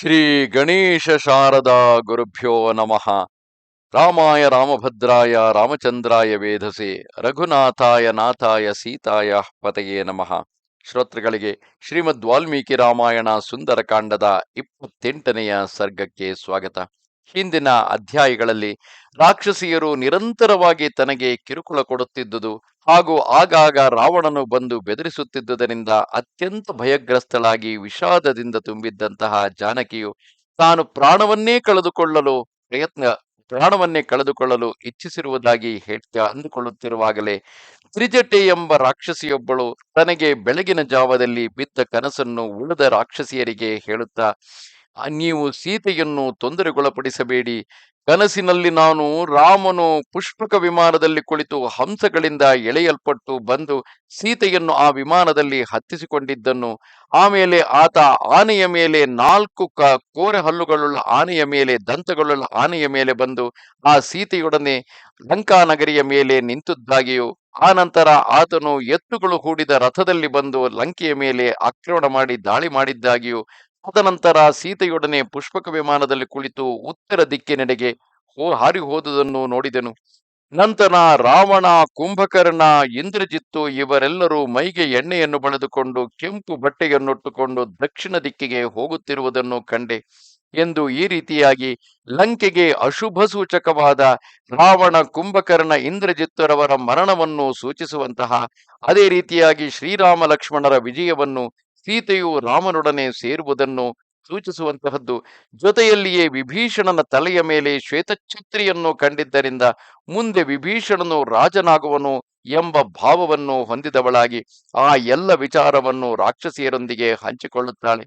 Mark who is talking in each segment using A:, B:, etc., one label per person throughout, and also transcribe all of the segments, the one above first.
A: ಶ್ರೀ ಗಣೇಶ ಶಾರದಾ ಗುರುಭ್ಯೋ ನಮಃ. ರಾಮಾಯ ರಾಮಭದ್ರಾಯ ರಾಮಚಂದ್ರಾಯ ವೇಧಸೆ ರಘುನಾಥಾಯ ನಾಥಾಯ ಸೀತಾಯ ಪತಯೇ ನಮಃ. ಶ್ರೋತೃಗಳಿಗೆ ಶ್ರೀಮದ್ ವಾಲ್ಮೀಕಿ ರಾಮಾಯಣ ಸುಂದರಕಾಂಡದ ಇಪ್ಪತ್ತೆಂಟನೆಯ ಸರ್ಗಕ್ಕೆ ಸ್ವಾಗತ. ಹಿಂದಿನ ಅಧ್ಯಾಯಗಳಲ್ಲಿ ರಾಕ್ಷಸಿಯರು ನಿರಂತರವಾಗಿ ತನಗೆ ಕಿರುಕುಳ ಕೊಡುತ್ತಿದ್ದುದು ಹಾಗೂ ಆಗಾಗ ರಾವಣನು ಬಂದು ಬೆದರಿಸುತ್ತಿದ್ದುದರಿಂದ ಅತ್ಯಂತ ಭಯಗ್ರಸ್ತಳಾಗಿ ವಿಷಾದದಿಂದ ತುಂಬಿದ್ದಂತಹ ಜಾನಕಿಯು ತಾನು ಪ್ರಾಣವನ್ನೇ ಕಳೆದುಕೊಳ್ಳಲು ಪ್ರಯತ್ನ ಪ್ರಾಣವನ್ನೇ ಕಳೆದುಕೊಳ್ಳಲು ಇಚ್ಛಿಸಿರುವುದಾಗಿ ಹೇಳ್ತ ಅಂದುಕೊಳ್ಳುತ್ತಿರುವಾಗಲೇ ತ್ರಿಜಟೆ ಎಂಬ ರಾಕ್ಷಸಿಯೊಬ್ಬಳು ತನಗೆ ಬೆಳಗಿನ ಜಾವದಲ್ಲಿ ಬಿದ್ದ ಕನಸನ್ನು ಉಳಿದ ರಾಕ್ಷಸಿಯರಿಗೆ ಹೇಳುತ್ತಾ "ಆ, ನೀವು ಸೀತೆಯನ್ನು ತೊಂದರೆಗೊಳಪಡಿಸಬೇಡಿ. ಕನಸಿನಲ್ಲಿ ನಾನು ರಾಮನು ಪುಷ್ಪಕ ವಿಮಾನದಲ್ಲಿ ಕುಳಿತು ಹಂಸಗಳಿಂದ ಎಳೆಯಲ್ಪಟ್ಟು ಬಂದು ಸೀತೆಯನ್ನು ಆ ವಿಮಾನದಲ್ಲಿ ಹತ್ತಿಸಿಕೊಂಡಿದ್ದನ್ನು ಆಮೇಲೆ ಆತ ಆನೆಯ ಮೇಲೆ ನಾಲ್ಕು ಕ ಕೋರೆ ಹಲ್ಲುಗಳುಳ್ಳ ಆನೆಯ ಮೇಲೆ ದಂತಗಳುಳ್ಳ ಆನೆಯ ಮೇಲೆ ಬಂದು ಆ ಸೀತೆಯೊಡನೆ ಲಂಕಾನಗರಿಯ ಮೇಲೆ ನಿಂತದ್ದಾಗಿಯೂ ಆನಂತರ ಆತನು ಎತ್ತುಗಳು ಹೂಡಿದ ರಥದಲ್ಲಿ ಬಂದು ಲಂಕೆಯ ಮೇಲೆ ಆಕ್ರಮಣ ಮಾಡಿ ದಾಳಿ ಮಾಡಿದ್ದಾಗಿಯೂ ತದನಂತರ ಸೀತೆಯೊಡನೆ ಪುಷ್ಪಕ ವಿಮಾನದಲ್ಲಿ ಕುಳಿತು ಉತ್ತರ ದಿಕ್ಕಿನೆಡೆಗೆ ಹೋ, ಹಾರಿ ಹೋದುದನ್ನು ನೋಡಿದೆನು. ನಂತರ ರಾವಣ, ಕುಂಭಕರ್ಣ, ಇಂದ್ರಜಿತ್ತು ಇವರೆಲ್ಲರೂ ಮೈಗೆ ಎಣ್ಣೆಯನ್ನು ಬಳೆದುಕೊಂಡು ಕೆಂಪು ಬಟ್ಟೆಯನ್ನುಟ್ಟುಕೊಂಡು ದಕ್ಷಿಣ ದಿಕ್ಕಿಗೆ ಹೋಗುತ್ತಿರುವುದನ್ನು ಕಂಡೆ ಎಂದು ಈ ರೀತಿಯಾಗಿ ಲಂಕೆಗೆ ಅಶುಭ ಸೂಚಕವಾದ ರಾವಣ, ಕುಂಭಕರ್ಣ, ಇಂದ್ರಜಿತ್ತರವರ ಮರಣವನ್ನು ಸೂಚಿಸುವಂತಹ ಅದೇ ರೀತಿಯಾಗಿ ಶ್ರೀರಾಮ ಲಕ್ಷ್ಮಣರ ವಿಜಯವನ್ನು ಸೀತೆಯು ರಾಮನೊಡನೆ ಸೇರುವುದನ್ನು ಸೂಚಿಸುವಂತಹದ್ದು, ಜೊತೆಯಲ್ಲಿಯೇ ವಿಭೀಷಣನ ತಲೆಯ ಮೇಲೆ ಶ್ವೇತಛತ್ರಿಯನ್ನು ಕಂಡಿದ್ದರಿಂದ ಮುಂದೆ ವಿಭೀಷಣನು ರಾಜನಾಗುವನು ಎಂಬ ಭಾವವನ್ನು ಹೊಂದಿದವಳಾಗಿ ಆ ಎಲ್ಲ ವಿಚಾರವನ್ನು ರಾಕ್ಷಸಿಯರೊಂದಿಗೆ ಹಂಚಿಕೊಳ್ಳುತ್ತಾಳೆ.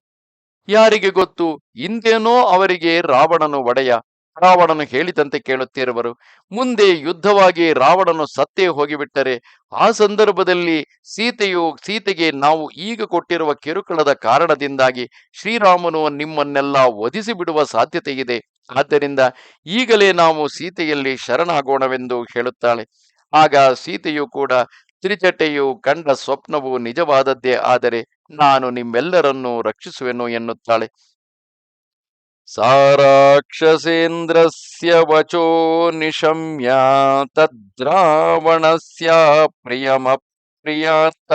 A: ಯಾರಿಗೆ ಗೊತ್ತು? ಇಂದೇನೋ ಅವರಿಗೆ ರಾವಣನು ಒಡೆಯ. ರಾವಣನು ಹೇಳಿದಂತೆ ಕೇಳುತ್ತಿರುವರು, ಮುಂದೆ ಯುದ್ಧವಾಗಿ ರಾವಣನು ಸತ್ತೇ ಹೋಗಿಬಿಟ್ಟರೆ, ಆ ಸಂದರ್ಭದಲ್ಲಿ ಸೀತೆಯು, ಸೀತೆಗೆ ನಾವು ಈಗ ಕೊಟ್ಟಿರುವ ಕಿರುಕುಳದ ಕಾರಣದಿಂದಾಗಿ ಶ್ರೀರಾಮನು ನಿಮ್ಮನ್ನೆಲ್ಲ ವಧಿಸಿ ಬಿಡುವ ಸಾಧ್ಯತೆ ಇದೆ. ಆದ್ದರಿಂದ ಈಗಲೇ ನಾವು ಸೀತೆಯಲ್ಲಿ ಶರಣಾಗೋಣವೆಂದು ಹೇಳುತ್ತಾಳೆ. ಆಗ ಸೀತೆಯು ಕೂಡ ತ್ರಿಚಟೆಯು ಕಂಡ ಸ್ವಪ್ನವು ನಿಜವಾದದ್ದೇ, ಆದರೆ ನಾನು ನಿಮ್ಮೆಲ್ಲರನ್ನೂ ರಕ್ಷಿಸುವೆನು ಎನ್ನುತ್ತಾಳೆ. ಸಾರಾಕ್ಷಸೇಂದ್ರಸ್ಯ ವಚೋ ನಿಶಮ್ಯ ತದ್ರಾವಣಸ್ಯ ಪ್ರಿಯಮಪ್ರಿಯಾತ್ತ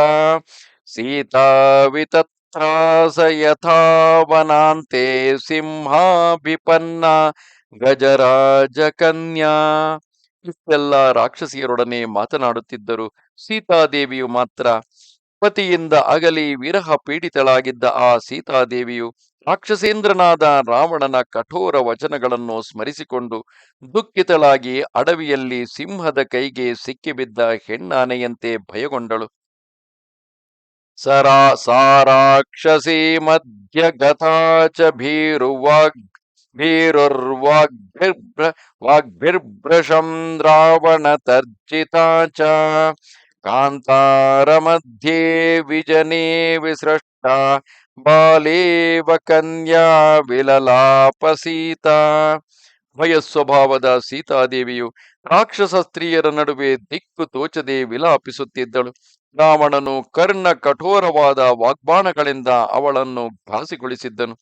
A: ಸೀತಾ ವಿತತ್ರಾಸ ಯಥಾ ವನಾಂತೆ ಸಿಂಹಾಭಿಪನ್ನ ಗಜರಾಜ ಕನ್ಯಾ ಇಷ್ಟೆಲ್ಲ ರಾಕ್ಷಸಿಯರೊಡನೆ ಮಾತನಾಡುತ್ತಿದ್ದರು. ಸೀತಾದೇವಿಯು ಮಾತ್ರ ಪತಿಯಿಂದ ಅಗಲಿ ವಿರಹ ಪೀಡಿತಳಾಗಿದ್ದ ಆ ಸೀತಾದೇವಿಯು ರಾಕ್ಷಸೇಂದ್ರನಾದ ರಾವಣನ ಕಠೋರ ವಚನಗಳನ್ನು ಸ್ಮರಿಸಿಕೊಂಡು ದುಃಖಿತಳಾಗಿ ಅಡವಿಯಲ್ಲಿ ಸಿಂಹದ ಕೈಗೆ ಸಿಕ್ಕಿಬಿದ್ದ ಹೆಣ್ಣಾನೆಯಂತೆ ಭಯಗೊಂಡಳು. ಸರಾ ಸಾರಾಕ್ಷಸಿ ಮಧ್ಯ ಗತಾಚ ಭೀರು ಭೀರುವಾಗ್, ಭೀರುರ್ವಾಗ್ಭಿರ್ಭ್ರ ವಾಗ್ಭಿರ್ಭೃಶಂ ರಾವಣ ತರ್ಜಿತಾಚ ಕಾಂತಾರ ಮಧ್ಯೆ ವಿಜನೇ ವಿಸೃಷ್ಟ ಬಾಲೇವ ಕನ್ಯಾ ವಿಲಲಾಪ ಸೀತಾ. ಭಯಸ್ವಭಾವದ ಸೀತಾದೇವಿಯು ರಾಕ್ಷಸ ಸ್ತ್ರೀಯರ ನಡುವೆ ದಿಕ್ಕು ತೋಚದೆ ವಿಲಾಪಿಸುತ್ತಿದ್ದಳು. ರಾವಣನು ಕರ್ಣ ಕಠೋರವಾದ ವಾಗ್ಬಾಣಗಳಿಂದ ಅವಳನ್ನು ಭಾಸಿಗೊಳಿಸಿದ್ದನು.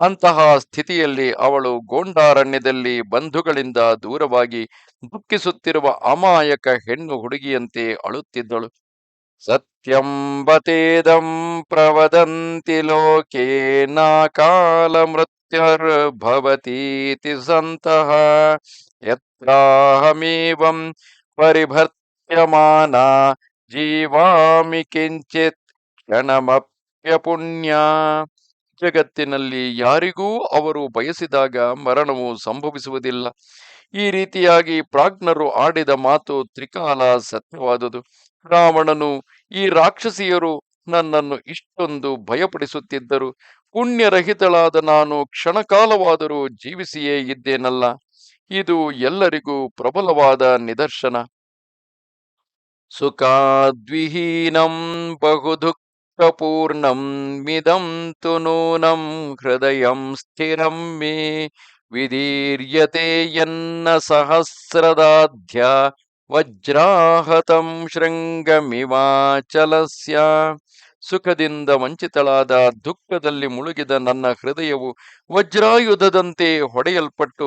A: ಅಂತಹ ಸ್ಥಿತಿಯಲ್ಲಿ ಅವಳು ಗೋಂಡಾರಣ್ಯದಲ್ಲಿ ಬಂಧುಗಳಿಂದ ದೂರವಾಗಿ ದುಃಖಿಸುತ್ತಿರುವ ಅಮಾಯಕ ಹೆಣ್ಣು ಹುಡುಗಿಯಂತೆ ಅಳುತ್ತಿದ್ದಳು. ಲೋಕೆ ನಾ ಕಾಲ ಮೃತ್ಯುರ್ಭವತೀತಿ ಸಂತಹ ಯತ್ರಾಹಮೇವಂ ಪರಿಭರ್ತ್ಯಮಾನ ಜೀವಾಮಿ ಕಿಂಚಿತ್ ಕ್ಷಣಮಪ್ಯಪುಣ್ಯ ಜಗತ್ತಿನಲ್ಲಿ ಯಾರಿಗೂ ಅವರು ಬಯಸಿದಾಗ ಮರಣವು ಸಂಭವಿಸುವುದಿಲ್ಲ. ಈ ರೀತಿಯಾಗಿ ಪ್ರಾಜ್ಞರು ಆಡಿದ ಮಾತು ತ್ರಿಕಾಲ ಸತ್ಯವಾದುದು. ರಾವಣನು ಈ ರಾಕ್ಷಸಿಯರು ನನ್ನನ್ನು ಇಷ್ಟೊಂದು ಭಯಪಡಿಸುತ್ತಿದ್ದರು. ಪುಣ್ಯರಹಿತಳಾದ ನಾನು ಕ್ಷಣಕಾಲವಾದರೂ ಜೀವಿಸಿಯೇ ಇದ್ದೇನಲ್ಲ. ಇದು ಎಲ್ಲರಿಗೂ ಪ್ರಬಲವಾದ ನಿದರ್ಶನ. ಸುಖಾದ್ವಿಹೀನಂ ಬಹುದುಃಖಪೂರ್ಣಂ ಮಿದಂ ತು ನೂನಂ ಹೃದಯಂ ಸ್ಥಿರಂ ಮೇ ವಿದೀರ್ಯತೆ ಯನ್ನ ಸಹಸ್ರದಾಧ್ಯ ವಜ್ರಾಹತಂ ಶೃಂಗಮಿವಾಚಲಸ್ಯ. ಸುಖದಿಂದ ವಂಚಿತಳಾದ ದುಃಖದಲ್ಲಿ ಮುಳುಗಿದ ನನ್ನ ಹೃದಯವು ವಜ್ರಾಯುಧದಂತೆ ಹೊಡೆಯಲ್ಪಟ್ಟು,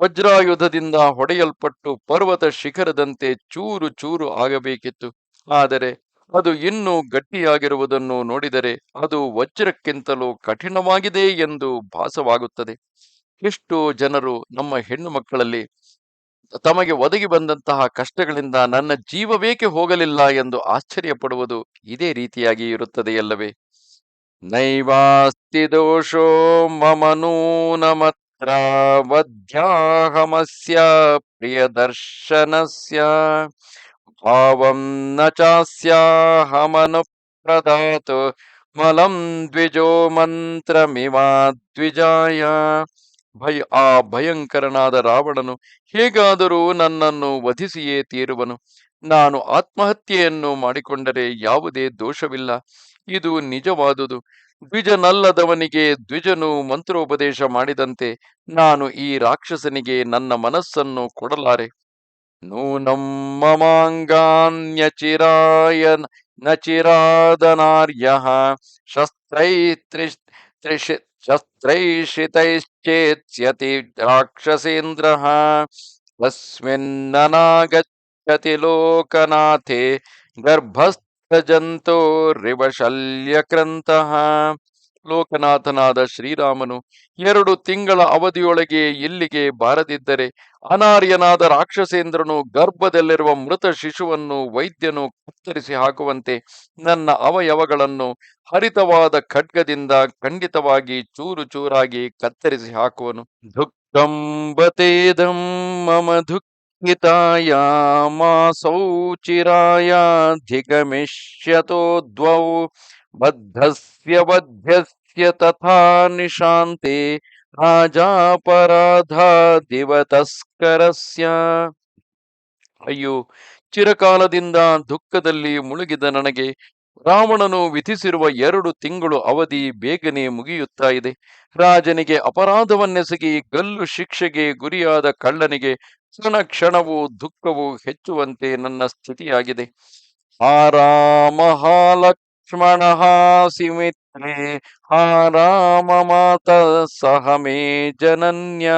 A: ವಜ್ರಾಯುಧದಿಂದ ಹೊಡೆಯಲ್ಪಟ್ಟು ಪರ್ವತ ಶಿಖರದಂತೆ ಚೂರು ಚೂರು ಆಗಬೇಕಿತ್ತು. ಆದರೆ ಅದು ಇನ್ನೂ ಗಟ್ಟಿಯಾಗಿರುವುದನ್ನು ನೋಡಿದರೆ ಅದು ವಜ್ರಕ್ಕಿಂತಲೂ ಕಠಿಣವಾಗಿದೆ ಎಂದು ಭಾಸವಾಗುತ್ತದೆ. ಎಷ್ಟೋ ಜನರು ನಮ್ಮ ಹೆಣ್ಣು ಮಕ್ಕಳಲ್ಲಿ ತಮಗೆ ಒದಗಿ ಬಂದಂತಹ ಕಷ್ಟಗಳಿಂದ ನನ್ನ ಜೀವವೇಕೆ ಹೋಗಲಿಲ್ಲ ಎಂದು ಆಶ್ಚರ್ಯಪಡುವುದು ಇದೇ ರೀತಿಯಾಗಿ ಇರುತ್ತದೆಯಲ್ಲವೇ? ನೈವಾಸ್ತಿ ದೋಷೋ ಮಮನೂನಮತ್ರ ವಧ್ಯಾಹಮಸ್ಯ ಪ್ರಿಯದರ್ಶನಸ್ಯ ಭಾವಂ ನ ಚಾಸ್ಯಾಹಮನು ಪ್ರದಾತು ಮಲಂ ದ್ವಿಜೋ ಮಂತ್ರಮಿವಾ ದ್ವಿಜಾಯ ಭಯ, ಆ ಭಯಂಕರನಾದ ರಾವಣನು ಹೇಗಾದರೂ ನನ್ನನ್ನು ವಧಿಸಿಯೇ ತೀರುವನು. ನಾನು ಆತ್ಮಹತ್ಯೆಯನ್ನು ಮಾಡಿಕೊಂಡರೆ ಯಾವುದೇ ದೋಷವಿಲ್ಲ. ಇದು ನಿಜವಾದುದು. ದ್ವಿಜನಲ್ಲದವನಿಗೆ ದ್ವಿಜನು ಮಂತ್ರೋಪದೇಶ ಮಾಡಿದಂತೆ ನಾನು ಈ ರಾಕ್ಷಸನಿಗೆ ನನ್ನ ಮನಸ್ಸನ್ನು ಕೊಡಲಾರೆ. ನೂನಂ ಮಮಾಂಗಾನ್ಯಚಿರಾಯ ನ ಚಿರಾದನಾರ್ಯ ಶಸ್ತ್ರೈ ತ್ರಿಶ್ ಶಸ್ತ್ರೈಷಿತೈಶ್ಚೇತ್ಸ್ಯತಿ ರಾಕ್ಷಸೇಂದ್ರ ತಸ್ಮಿನ್ನನಾಗಚ್ಚತಿ ಲೋಕನಾಥೆ ಗರ್ಭಸ್ಥಜಂತೋರಿವ ಶಲ್ಯಕ್ರಂತಹ ಲೋಕನಾಥನಾದ ಶ್ರೀರಾಮನು ಎರಡು ತಿಂಗಳ ಅವಧಿಯೊಳಗೆ ಇಲ್ಲಿಗೆ ಬಾರದಿದ್ದರೆ ಅನಾರ್ಯನಾದ ರಾಕ್ಷಸೇಂದ್ರನು ಗರ್ಭದಲ್ಲಿರುವ ಮೃತ ಶಿಶುವನ್ನು ವೈದ್ಯನು ಕತ್ತರಿಸಿ ಹಾಕುವಂತೆ ನನ್ನ ಅವಯವಗಳನ್ನು ಹರಿತವಾದ ಖಡ್ಗದಿಂದ ಖಂಡಿತವಾಗಿ ಚೂರು ಚೂರಾಗಿ ಕತ್ತರಿಸಿ ಹಾಕುವನು. ದುಃಖಂಬತೇದಂ ಮಮ ದುಃಖಿತಾಯ ಮಾಸೌ ಚಿರಾಯ ಧಿಗಮಿಷ್ಯತೋ ದ್ವೌ ಬದ್ಧಸ್ಯ ಬದ್ಧಸ್ಯ ತಥಾ ನಿಶಾಂತೆ ರಾಜಾಪರಾಧ ದಿವತಸ್ಕರಸ್ಯ ಅಯ್ಯೋ ಚಿರಕಾಲದಿಂದ ದುಃಖದಲ್ಲಿ ಮುಳುಗಿದ ನನಗೆ ರಾವಣನು ವಿಧಿಸಿರುವ ಎರಡು ತಿಂಗಳು ಅವಧಿ ಬೇಗನೆ ಮುಗಿಯುತ್ತಾ ಇದೆ. ರಾಜನಿಗೆ ಅಪರಾಧವನ್ನೆಸಗಿ ಗಲ್ಲು ಶಿಕ್ಷೆಗೆ ಗುರಿಯಾದ ಕಳ್ಳನಿಗೆ ಕ್ಷಣ ಕ್ಷಣವು ದುಃಖವು ಹೆಚ್ಚುವಂತೆ ನನ್ನ ಸ್ಥಿತಿಯಾಗಿದೆ. ಆ ರಾಮ ಹಾ ಲಕ್ಷ್ಮಣ ಹಾ ಹಾ ರಾಮ ಮಾತ ಸಹ ಮೇ ಜನನ್ಯ.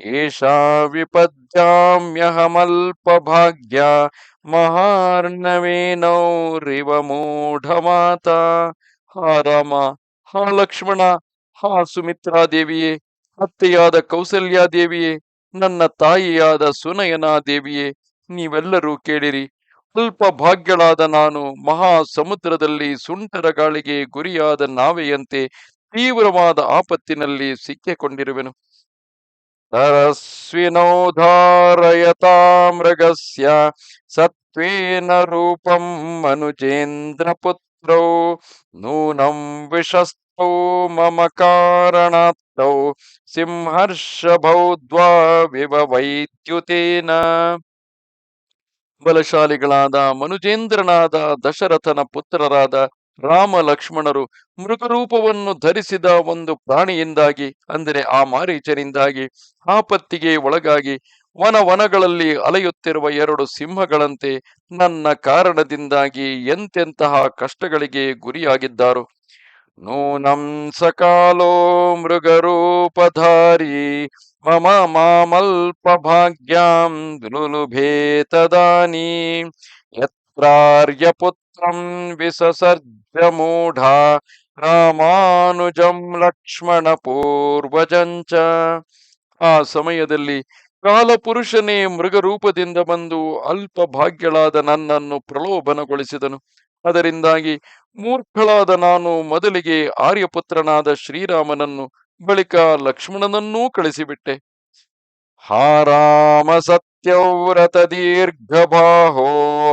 A: ಏಷಾ ವಿಪದ್ಯಾಮ್ಯಹಮಲ್ಪ ಭಾಗ್ಯ. ಮಹಾರ್ಣವೇನೌರಿವ ಮೂಢಮಾತ ಹಾ ರಾಮ, ಹಾ ಲಕ್ಷ್ಮಣ, ಹಾ ಸುಮಿತ್ರಾದೇವಿಯೇ ಅತ್ತೆಯಾದ ಕೌಸಲ್ಯಾದೇವಿಯೇ ನನ್ನ ತಾಯಿಯಾದ ಸುನಯನಾ ದೇವಿಯೇ, ನೀವೆಲ್ಲರೂ ಕೇಳಿರಿ. ಅಲ್ಪ ಭಾಗ್ಯಳಾದ ನಾನು ಮಹಾ ಸಮುದ್ರದಲ್ಲಿ ಸುಂಟರ ಗಾಳಿಗೆ ಗುರಿಯಾದ ನಾವೆಯಂತೆ ತೀವ್ರವಾದ ಆಪತ್ತಿನಲ್ಲಿ ಸಿಕ್ಕಿಕೊಂಡಿರುವೆನು. ಮೃಗಸ್ಯ ಸತ್ವೇನ ರೂಪಂ ಮನುಜೇಂದ್ರ ಪುತ್ರೌ ನೂನಂ ವಿಶಸ್ತೌ ಮಮ ಕಾರಣಾತ್ತೌ ಸಿಂಹರ್ಷಭೌದ್ವಾ ವಿವ ವೈದ್ಯುತೇನ. ಬಲಶಾಲಿಗಳಾದ ಮನುಜೇಂದ್ರನಾದ ದಶರಥನ ಪುತ್ರರಾದ ರಾಮ ಲಕ್ಷ್ಮಣರು ಮೃಗರೂಪವನ್ನು ಧರಿಸಿದ ಒಂದು ಪ್ರಾಣಿಯಿಂದಾಗಿ, ಅಂದರೆ ಆ ಮಾರೀಚನಿಂದಾಗಿ ಆಪತ್ತಿಗೆ ಒಳಗಾಗಿ ವನ ವನಗಳಲ್ಲಿ ಅಲೆಯುತ್ತಿರುವ ಎರಡು ಸಿಂಹಗಳಂತೆ ನನ್ನ ಕಾರಣದಿಂದಾಗಿ ಎಂತೆಂತಹ ಕಷ್ಟಗಳಿಗೆ ಗುರಿಯಾಗಿದ್ದಾರೋ. ನೂನಂ ಸಕಾಲೋ ಮೃಗರೂಪಧಾರಿ ಮಮ ಮಾಮಲ್ಪ ಭಾಗ್ಯಾಂ ಲುಲುಭೇ ತದಾನಿ ಯತ್ರಾರ್ಯ ಪುತ್ರಂ ವಿಸಸರ್ಜ ಮೂಢ ರಾಮಾನುಜಂ ಲಕ್ಷ್ಮಣ ಪೂರ್ವಜಂಚ ಆ ಸಮಯದಲ್ಲಿ ಕಾಲಪುರುಷನೇ ಮೃಗರೂಪದಿಂದ ಬಂದು ಅಲ್ಪ ಭಾಗ್ಯಳಾದ ನನ್ನನ್ನು ಪ್ರಲೋಭನಗೊಳಿಸಿದನು. ಅದರಿಂದಾಗಿ ಮೂರ್ಖಳಾದ ನಾನು ಮೊದಲಿಗೆ ಆರ್ಯಪುತ್ರನಾದ ಶ್ರೀರಾಮನನ್ನು ಬಳಿಕ ಲಕ್ಷ್ಮಣನನ್ನೂ ಕಳಿಸಿಬಿಟ್ಟೆ. ಹಾರಾಮ ಸತ್ಯವ್ರತ ದೀರ್ಘಬಾಹೋ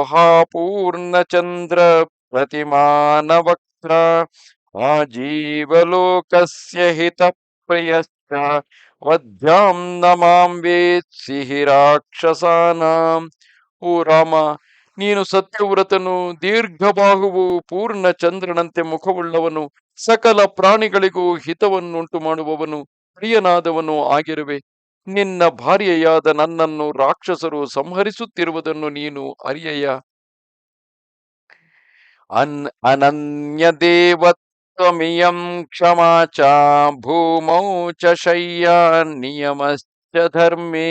A: ಹಾ ಪೂರ್ಣಚಂದ್ರ ಪ್ರತಿಮಾನ ವಕ್ರ ಆ ಜೀವಲೋಕಸ್ಯ ಹಿತ ಪ್ರಿಯಶ್ಚ ವಧ್ಯಾಂ ನಮಾಂ ವೇತ್ಸಿ ರಾಕ್ಷಸಾನಾಂ. ಓ ರಾಮ, ನೀನು ಸತ್ಯವ್ರತನು ದೀರ್ಘಬಾಹುವು ಪೂರ್ಣ ಚಂದ್ರನಂತೆ ಮುಖವುಳ್ಳವನು. ಸಕಲ ಪ್ರಾಣಿಗಳಿಗೂ ಹಿತವನ್ನುಂಟು ಮಾಡುವವನು ಪ್ರಿಯನಾದವನು ಆಗಿರುವೆ. ನಿನ್ನ ಭಾರ್ಯೆಯಾದ ನನ್ನನ್ನು ರಾಕ್ಷಸರು ಸಂಹರಿಸುತ್ತಿರುವುದನ್ನು ನೀನು ಅರಿಯಯ್ಯ. ಅನ್ ದೇವತ್ವಮಿಯಂ ಕ್ಷಮಾ ಚ ಭೂಮೌ ಚ ಶಯ್ಯ ನಿಯಮಶ್ಚ ಧರ್ಮೇ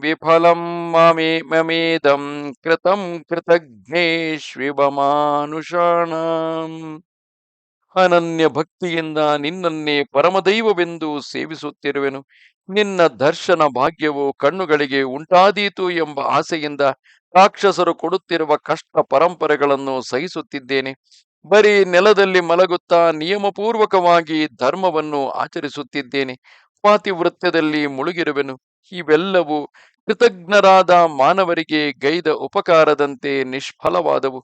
A: ವಿಫಲಂ ಮಮೇ ಮಮೇದಂ ಕೃತಂ ಮಾನುಷಾಣಾಂ ಅನನ್ಯ ಭಕ್ತಿಯಿಂದ ನಿನ್ನನ್ನೇ ಪರಮದೈವವೆಂದು ಸೇವಿಸುತ್ತಿರುವೆನು. ನಿನ್ನ ದರ್ಶನ ಭಾಗ್ಯವು ಕಣ್ಣುಗಳಿಗೆ ಉಂಟಾದೀತು ಎಂಬ ಆಸೆಯಿಂದ ರಾಕ್ಷಸರು ಕೊಡುತ್ತಿರುವ ಕಷ್ಟ ಪರಂಪರೆಗಳನ್ನು ಸಹಿಸುತ್ತಿದ್ದೇನೆ. ಬರೀ ನೆಲದಲ್ಲಿ ಮಲಗುತ್ತಾ ನಿಯಮಪೂರ್ವಕವಾಗಿ ಧರ್ಮವನ್ನು ಆಚರಿಸುತ್ತಿದ್ದೇನೆ. ಪಾತಿವೃತ್ಯದಲ್ಲಿ ಮುಳುಗಿರುವೆನು. ಇವೆಲ್ಲವೂ ಕೃತಜ್ಞರಾದ ಮಾನವರಿಗೆ ಗೈದ ಉಪಕಾರದಂತೆ ನಿಷ್ಫಲವಾದವು.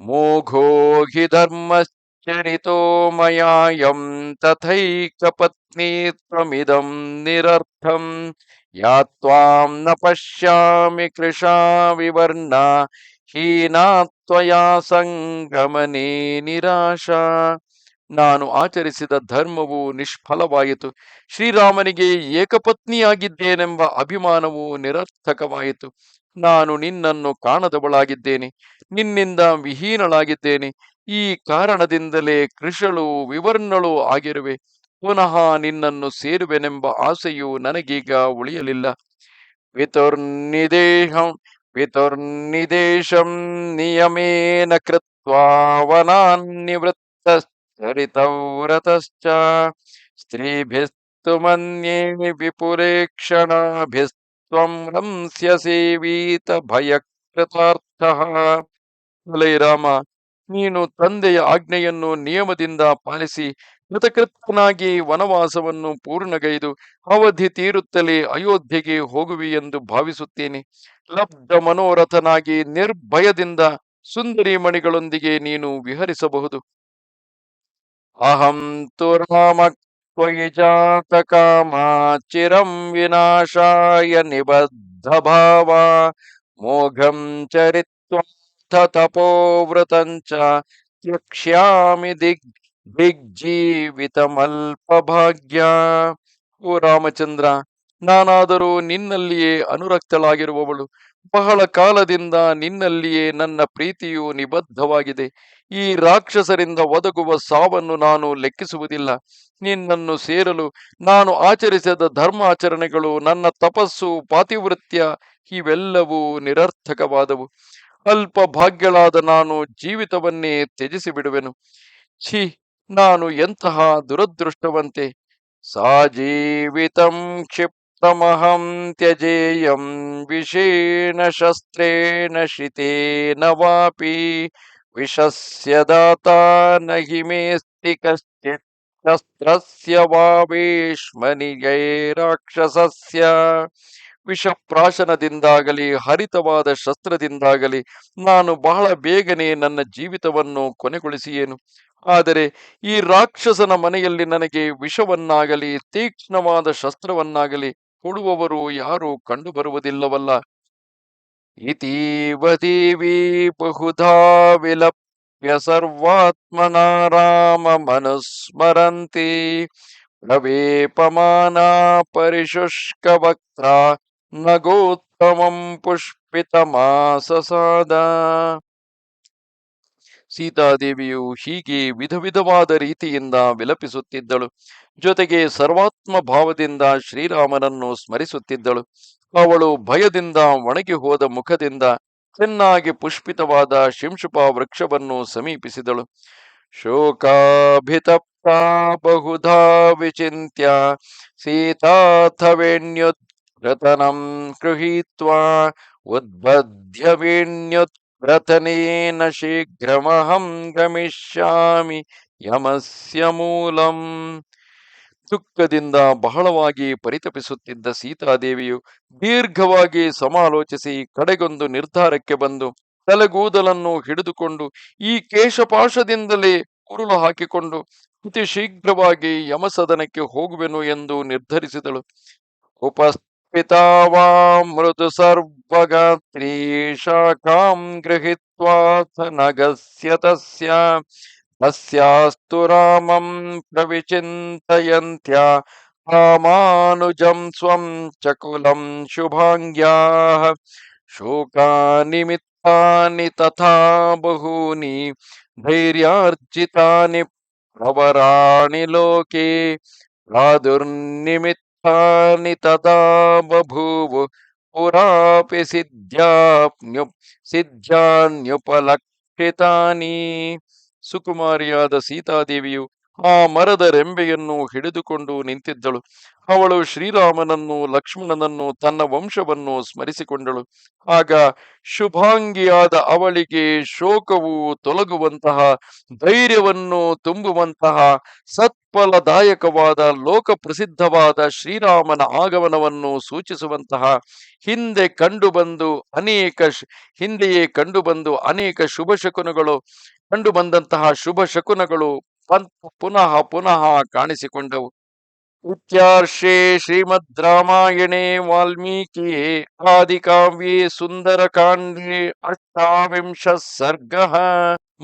A: ಮೋಘೋಹಿ ಧರ್ಮ ಧರ್ಮಶ್ಚರಿತೋ ಮಯಾಯಂ ತಥೈಕ ಪತ್ನಿ ತ್ವಮಿದಂ ನಿರರ್ಥಂ ಯಾತ್ವಾಂ ನ ಪಶ್ಯಾಮಿ ಕೃಷಾ ವಿವರ್ಣ ಹೀನಾ ತ್ವಯಾ ಸಂಗಮನೆ ನಿರಾಶಾ. ನಾನು ಆಚರಿಸಿದ ಧರ್ಮವು ನಿಷ್ಫಲವಾಯಿತು. ಶ್ರೀರಾಮನಿಗೆ ಏಕಪತ್ನಿಯಾಗಿದ್ದೇನೆಂಬ ಅಭಿಮಾನವು ನಿರರ್ಥಕವಾಯಿತು. ನಾನು ನಿನ್ನನ್ನು ಕಾಣದವಳಾಗಿದ್ದೇನೆ. ನಿನ್ನಿಂದ ವಿಹೀನಳಾಗಿದ್ದೇನೆ. ಈ ಕಾರಣದಿಂದಲೇ ಕೃಷಳು ವಿವರ್ಣಳು ಆಗಿರುವೆ. ಪುನಃ ನಿನ್ನನ್ನು ಸೇರುವೆನೆಂಬ ಆಸೆಯು ನನಗೀಗ ಉಳಿಯಲಿಲ್ಲ. ವಿತುರ್ನಿದೇಹಂ, ವಿತುರ್ನಿದೇಶಂ ನಿಯಮೇನ ಕೃತ್ವಾ ವನಾನ್ನಿವೃತ್ತಶ್ಚರಿತವ್ರತಶ್ಚ ಕ್ಷಣಾಭಿಸ್ತ್ವಂ ಭಯಕೃತಾರ್ಥ ಭಯಕೃತಾರ್ಥಃ ಅಲೈ ರಾಮ ನೀನು ತಂದೆಯ ಆಜ್ಞೆಯನ್ನು ನಿಯಮದಿಂದ ಪಾಲಿಸಿ, ಕೃತಕೃತ್ಯನಾಗಿ ವನವಾಸವನ್ನು ಪೂರ್ಣಗೈದು, ಅವಧಿ ತೀರುತ್ತಲೇ ಅಯೋಧ್ಯೆಗೆ ಹೋಗುವಿ ಎಂದು ಭಾವಿಸುತ್ತೇನೆ. ಲಬ್ಧ ಮನೋರಥನಾಗಿ ನಿರ್ಭಯದಿಂದ ಸುಂದರಿ ಮಣಿಗಳೊಂದಿಗೆ ನೀನು ವಿಹರಿಸಬಹುದು. ಚಿರಂ ವಿನಾಶಾಯ ನಿಬದ್ಧ ಭಾವ ಮೋಘಂ ಚರಿತ್ವಾಥ ಚ ತ್ಯಕ್ಷ್ಯಾಮಿ ದಿಗ್ ದಿಗ್ಜೀವಿತಮಲ್ಪ ಭಾಗ್ಯ ಓ ರಾಮಚಂದ್ರ ನಾನಾದರೂ ನಿನ್ನಲ್ಲಿಯೇ ಅನುರಕ್ತಳಾಗಿರುವವಳು. ಬಹಳ ಕಾಲದಿಂದ ನಿನ್ನಲ್ಲಿಯೇ ನನ್ನ ಪ್ರೀತಿಯು ನಿಬದ್ಧವಾಗಿದೆ. ಈ ರಾಕ್ಷಸರಿಂದ ಒದಗುವ ಸಾವನ್ನು ನಾನು ಲೆಕ್ಕಿಸುವುದಿಲ್ಲ. ನಿನ್ನನ್ನು ಸೇರಲು ನಾನು ಆಚರಿಸಿದ ಧರ್ಮ ಆಚರಣೆಗಳು ನನ್ನ ತಪಸ್ಸು, ಪಾತಿವೃತ್ಯ ಇವೆಲ್ಲವೂ ನಿರರ್ಥಕವಾದವು. ಅಲ್ಪ ಭಾಗ್ಯಳಾದ ನಾನು ಜೀವಿತವನ್ನೇ ತ್ಯಜಿಸಿ ಬಿಡುವೆನು ಛೀ, ನಾನು ಎಂತಹ ದುರದೃಷ್ಟವಂತೆ. ಸಾಜೀವಿತಂ ಕ್ಷಿಪ್ತಮಹಂ ತ್ಯಜೇಯಂ ವಿಷೇಣ ಶಸ್ತ್ರೇಣ ಶಿತೇನ ವಾಪಿ ಶಸ್ತ್ರಸ್ಯ ವಾವೇಶ್ಮನಿಗೈ ರಾಕ್ಷಸಸ್ಯ ವಿಷಪ್ರಾಶನದಿಂದಾಗಲಿ ಹರಿತವಾದ ಶಸ್ತ್ರದಿಂದಾಗಲಿ, ನಾನು ಬಹಳ ಬೇಗನೆ ನನ್ನ ಜೀವಿತವನ್ನು ಕೊನೆಗೊಳಿಸಿಯೇನು? ಆದರೆ ಈ ರಾಕ್ಷಸನ ಮನೆಯಲ್ಲಿ ನನಗೆ ವಿಷವನ್ನಾಗಲಿ, ತೀಕ್ಷ್ಣವಾದ ಶಸ್ತ್ರವನ್ನಾಗಲಿ ಕೊಡುವವರು ಯಾರೂ ಕಂಡುಬರುವುದಿಲ್ಲವಲ್ಲ. ದೇವಿ ಬಹುಧಾ ವಿಲಪ್ಯ ಸರ್ವಾತ್ಮನಾರಾಮ ಮನುಸ್ಮರಂತಿ ಪ್ರವೇಪಮಾನ ಪರಿಶುಷ್ಕ ವಕ್ರ ನಗೋತ್ತಮಂ ಪುಷ್ಪಿತಮಾಸಸಾದ ಸೀತಾದೇವಿಯು ಹೀಗೆ ವಿಧ ವಿಧವಾದ ರೀತಿಯಿಂದ ವಿಲಪಿಸುತ್ತಿದ್ದಳು. ಜೊತೆಗೆ ಸರ್ವಾತ್ಮ ಭಾವದಿಂದ ಶ್ರೀರಾಮನನ್ನು ಸ್ಮರಿಸುತ್ತಿದ್ದಳು. ಅವಳು ಭಯದಿಂದ ಒಣಗಿ ಹೋದ ಮುಖದಿಂದ ಚೆನ್ನಾಗಿ ಪುಷ್ಪಿತವಾದ ಶಿಂಶುಪ ವೃಕ್ಷವನ್ನು ಸಮೀಪಿಸಿದಳು. ಶೋಕಾಭಿತಪ್ತ, ಬಹುಧಾ ವಿಚಿತ್ಯ ಸೀತಾಥವೇಣ್ಯುತ್ರತನಂ ಗೃಹೀತ್ವಾ ಉದ್ಬಧ್ಯ ವೇಣ್ಯುದ್ರತನೇನ ಶೀಘ್ರಮಹಂ ಗಮಿಷ್ಯಾಮಿ, ಯಮಸ್ಯ ಮೂಲಂ. ದುಃಖದಿಂದ ಬಹಳವಾಗಿ ಪರಿತಪಿಸುತ್ತಿದ್ದ ಸೀತಾದೇವಿಯು ದೀರ್ಘವಾಗಿ ಸಮಾಲೋಚಿಸಿ ಕಡೆಗೊಂದು ನಿರ್ಧಾರಕ್ಕೆ ಬಂದು ತಲೆಗೂದಲನ್ನು ಹಿಡಿದುಕೊಂಡು ಈ ಕೇಶಪಾಶದಿಂದಲೇ ಉರುಳು ಹಾಕಿಕೊಂಡು ಅತಿ ಶೀಘ್ರವಾಗಿ ಯಮಸದನಕ್ಕೆ ಹೋಗುವೆನು ಎಂದು ನಿರ್ಧರಿಸಿದಳು. ಉಪಸ್ಥಿತಾವಾ ಮೃದು ಸರ್ವಗಾತ್ರೀ ಶಾಖಾಂ ಗೃಹಿತ್ವಾ ನಗಸ್ಯ ತಸ್ಯ अस्यास्तु रामम् प्रविचिन्तयन्त्या रामानुजं स्वं च कुलं शुभाङ्ग्याः शोकानिमित्तानि तथा बहूनि, धैर्यार्जितानि प्रवराणि लोके प्रादुर्निमित्तानि तदा बभूव, पुरापि सिद्ध्याप्न्यु सिद्ध्यान्युपलक्षितानि। ಸುಕುಮಾರಿಯಾದ ಸೀತಾದೇವಿಯು ಆ ಮರದ ರೆಂಬೆಯನ್ನು ಹಿಡಿದುಕೊಂಡು ನಿಂತಿದ್ದಳು. ಅವಳು ಶ್ರೀರಾಮನನ್ನು, ಲಕ್ಷ್ಮಣನನ್ನು, ತನ್ನ ವಂಶವನ್ನು ಸ್ಮರಿಸಿಕೊಂಡಳು. ಆಗ ಶುಭಾಂಗಿಯಾದ ಅವಳಿಗೆ ಶೋಕವು ತೊಲಗುವಂತಹ, ಧೈರ್ಯವನ್ನು ತುಂಬುವಂತಹ, ಸತ್ಫಲದಾಯಕವಾದ ಲೋಕ ಪ್ರಸಿದ್ಧವಾದ ಶ್ರೀರಾಮನ ಆಗಮನವನ್ನು ಸೂಚಿಸುವಂತಹ ಹಿಂದೆ ಕಂಡುಬಂದು ಅನೇಕ ಹಿಂದೆಯೇ ಕಂಡುಬಂದು ಅನೇಕ ಶುಭ ಶಕುನಗಳು ಕಂಡು ಬಂದಂತಹ ಶುಭ ಶಕುನಗಳು ಪುನಃ ಪುನಃ ಕಾಣಿಸಿಕೊಂಡವು. ಇತ್ಯಾರ್ಷೇ ಶ್ರೀಮದ್ ರಾಮಾಯಣೇ ವಾಲ್ಮೀಕಿಯೇ ಆದಿಕಾವ್ಯೆ ಸುಂದರಕಾಂಡೇ ಅಷ್ಟಾವಿಂಶ ಸರ್ಗ.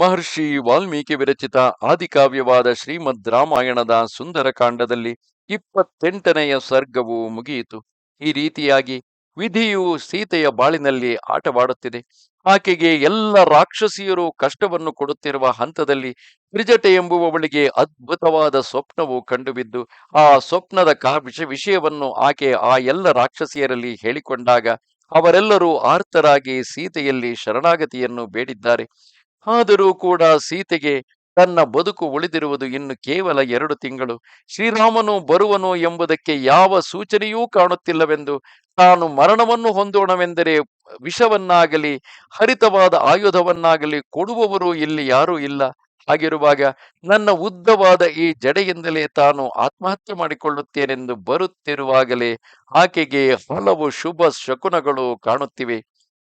A: ಮಹರ್ಷಿ ವಾಲ್ಮೀಕಿ ವಿರಚಿತ ಆದಿಕಾವ್ಯವಾದ ಶ್ರೀಮದ್ ರಾಮಾಯಣದ ಸುಂದರಕಾಂಡದಲ್ಲಿ ಇಪ್ಪತ್ತೆಂಟನೆಯ ಸರ್ಗವು ಮುಗಿಯಿತು. ಈ ರೀತಿಯಾಗಿ ವಿಧಿಯು ಸೀತೆಯ ಬಾಳಿನಲ್ಲಿ ಆಟವಾಡುತ್ತಿದೆ. ಆಕೆಗೆ ಎಲ್ಲ ರಾಕ್ಷಸಿಯರು ಕಷ್ಟವನ್ನು ಕೊಡುತ್ತಿರುವ ಹಂತದಲ್ಲಿ ತ್ರಿಜಟೆ ಎಂಬುವವಳಿಗೆ ಅದ್ಭುತವಾದ ಸ್ವಪ್ನವು ಕಂಡುಬಿದ್ದು, ಆ ಸ್ವಪ್ನದ ಕಾ ವಿಷ, ವಿಷಯವನ್ನು ಆಕೆ ಆ ಎಲ್ಲ ರಾಕ್ಷಸಿಯರಲ್ಲಿ ಹೇಳಿಕೊಂಡಾಗ ಅವರೆಲ್ಲರೂ ಆರ್ತರಾಗಿ ಸೀತೆಯಲ್ಲಿ ಶರಣಾಗತಿಯನ್ನು ಬೇಡಿದ್ದಾರೆ. ಆದರೂ ಕೂಡ ಸೀತೆಗೆ ತನ್ನ ಬದುಕು ಉಳಿದಿರುವುದು ಇನ್ನು ಕೇವಲ ಎರಡು ತಿಂಗಳು. ಶ್ರೀರಾಮನು ಬರುವನು ಎಂಬುದಕ್ಕೆ ಯಾವ ಸೂಚನೆಯೂ ಕಾಣುತ್ತಿಲ್ಲವೆಂದು ತಾನು ಮರಣವನ್ನು ಹೊಂದೋಣವೆಂದರೆ ವಿಷವನ್ನಾಗಲಿ, ಹರಿತವಾದ ಆಯುಧವನ್ನಾಗಲಿ ಕೊಡುವವರು ಇಲ್ಲಿ ಯಾರೂ ಇಲ್ಲ. ಹಾಗಿರುವಾಗ ನನ್ನ ಉದ್ದವಾದ ಈ ಜಡೆಯಿಂದಲೇ ತಾನು ಆತ್ಮಹತ್ಯೆ ಮಾಡಿಕೊಳ್ಳುತ್ತೇನೆಂದು ಬರುತ್ತಿರುವಾಗಲೇ ಆಕೆಗೆ ಹಲವು ಶುಭ ಶಕುನಗಳು ಕಾಣುತ್ತಿವೆ.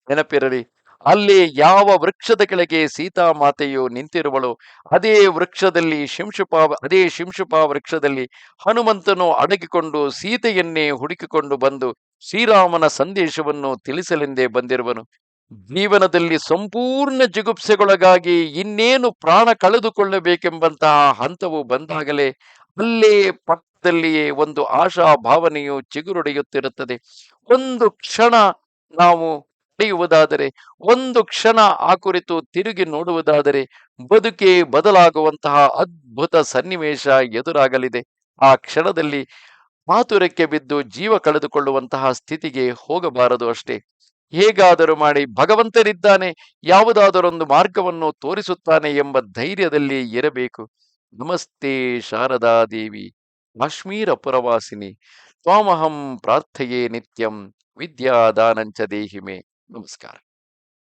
A: ನೆನಪಿರಲಿ ಅಲ್ಲಿ ಯಾವ ವೃಕ್ಷದ ಕೆಳಗೆ ಸೀತಾಮಾತೆಯು ನಿಂತಿರುವಳು, ಅದೇ ವೃಕ್ಷದಲ್ಲಿ ಶಿಂಶುಪ, ಅದೇ ಶಿಂಶುಪ ವೃಕ್ಷದಲ್ಲಿ ಹನುಮಂತನು ಅಡಗಿಕೊಂಡು ಸೀತೆಯನ್ನೇ ಹುಡುಕಿಕೊಂಡು ಬಂದು ಶ್ರೀರಾಮನ ಸಂದೇಶವನ್ನು ತಿಳಿಸಲೆಂದೇ ಬಂದಿರುವನು. ಜೀವನದಲ್ಲಿ ಸಂಪೂರ್ಣ ಜಿಗುಪ್ಸೆಗೊಳಗಾಗಿ ಇನ್ನೇನು ಪ್ರಾಣ ಕಳೆದುಕೊಳ್ಳಬೇಕೆಂಬಂತಹ ಹಂತವು ಬಂದಾಗಲೇ ಅಲ್ಲೇ ಪಕ್ಕದಲ್ಲಿಯೇ ಒಂದು ಆಶಾ ಭಾವನೆಯು ಚಿಗುರೊಡೆಯುತ್ತಿರುತ್ತದೆ. ಒಂದು ಕ್ಷಣ ನಾವು ನಡೆಯುವುದಾದರೆ, ಒಂದು ಕ್ಷಣ ಆ ಕುರಿತು ತಿರುಗಿ ನೋಡುವುದಾದರೆ, ಬದುಕೆ ಬದಲಾಗುವಂತಹ ಅದ್ಭುತ ಸನ್ನಿವೇಶ ಎದುರಾಗಲಿದೆ. ಆ ಕ್ಷಣದಲ್ಲಿ ಮಾತುರಕ್ಕೆ ಬಿದ್ದು ಜೀವ ಕಳೆದುಕೊಳ್ಳುವಂತಹ ಸ್ಥಿತಿಗೆ ಹೋಗಬಾರದು ಅಷ್ಟೇ. ಹೇಗಾದರೂ ಮಾಡಿ ಭಗವಂತನಿದ್ದಾನೆ, ಯಾವುದಾದರೊಂದು ಮಾರ್ಗವನ್ನು ತೋರಿಸುತ್ತಾನೆ ಎಂಬ ಧೈರ್ಯದಲ್ಲಿ ಇರಬೇಕು. ನಮಸ್ತೆ ಶಾರದಾ ದೇವಿ, ಕಾಶ್ಮೀರ ಪುರವಾಸಿನಿ, ತ್ವಾಮಹಂ ಪ್ರಾರ್ಥೆಯೇ ನಿತ್ಯಂ, ವಿದ್ಯಾದಾನಂಚ ದೇಹಿಮೆ. Namaskar.